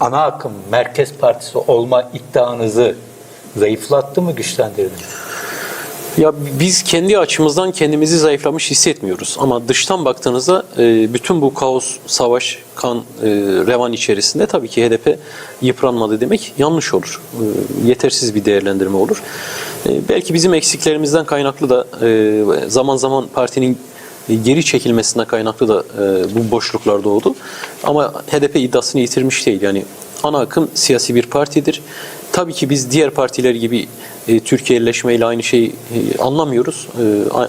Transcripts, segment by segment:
ana akım merkez partisi olma iddianızı zayıflattı mı güçlendirdi mi? Ya biz kendi açımızdan kendimizi zayıflamış hissetmiyoruz. Ama dıştan baktığınızda e, bütün bu kaos, savaş, kan, e, revan içerisinde tabii ki HDP yıpranmadı demek yanlış olur. E, Yetersiz bir değerlendirme olur. Belki bizim eksiklerimizden kaynaklı da zaman zaman partinin geri çekilmesinden kaynaklı da e, bu boşluklar doğdu. Ama HDP iddiasını yitirmiş değil. Yani ana akım siyasi bir partidir. Tabii ki biz diğer partiler gibi e, Türkiye'leşmeyle aynı şeyi e, anlamıyoruz. E,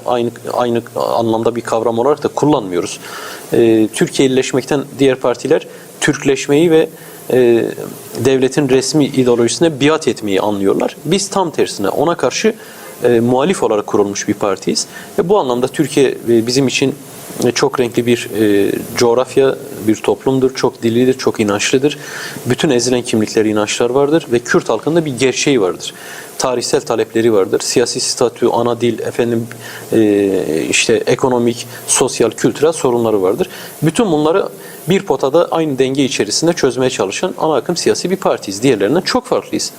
aynı aynı anlamda bir kavram olarak da kullanmıyoruz. E, Türkiye'leşmekten diğer partiler Türkleşmeyi ve e, devletin resmi ideolojisine biat etmeyi anlıyorlar. Biz tam tersine ona karşı e, muhalif olarak kurulmuş bir partiyiz. Ve bu anlamda Türkiye e, bizim için e, çok renkli bir e, coğrafya, bir toplumdur. Çok dillidir, çok inançlıdır. Bütün ezilen kimlikleri, inançlar vardır ve Kürt halkında bir gerçeği vardır. Tarihsel talepleri vardır. Siyasi statü, ana dil, efendim e, işte ekonomik, sosyal, kültürel sorunları vardır. Bütün bunları bir potada aynı denge içerisinde çözmeye çalışan ana akım siyasi bir partiyiz. Diğerlerinden çok farklıyız.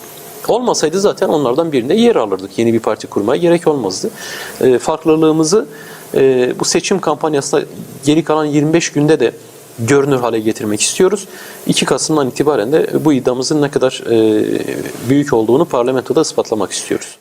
Olmasaydı zaten onlardan birinde yer alırdık. Yeni bir parti kurmaya gerek olmazdı. E, farklılığımızı e, bu seçim kampanyasında geri kalan 25 günde de görünür hale getirmek istiyoruz. 2 Kasım'dan itibaren de bu iddiamızın ne kadar e, büyük olduğunu parlamentoda ispatlamak istiyoruz.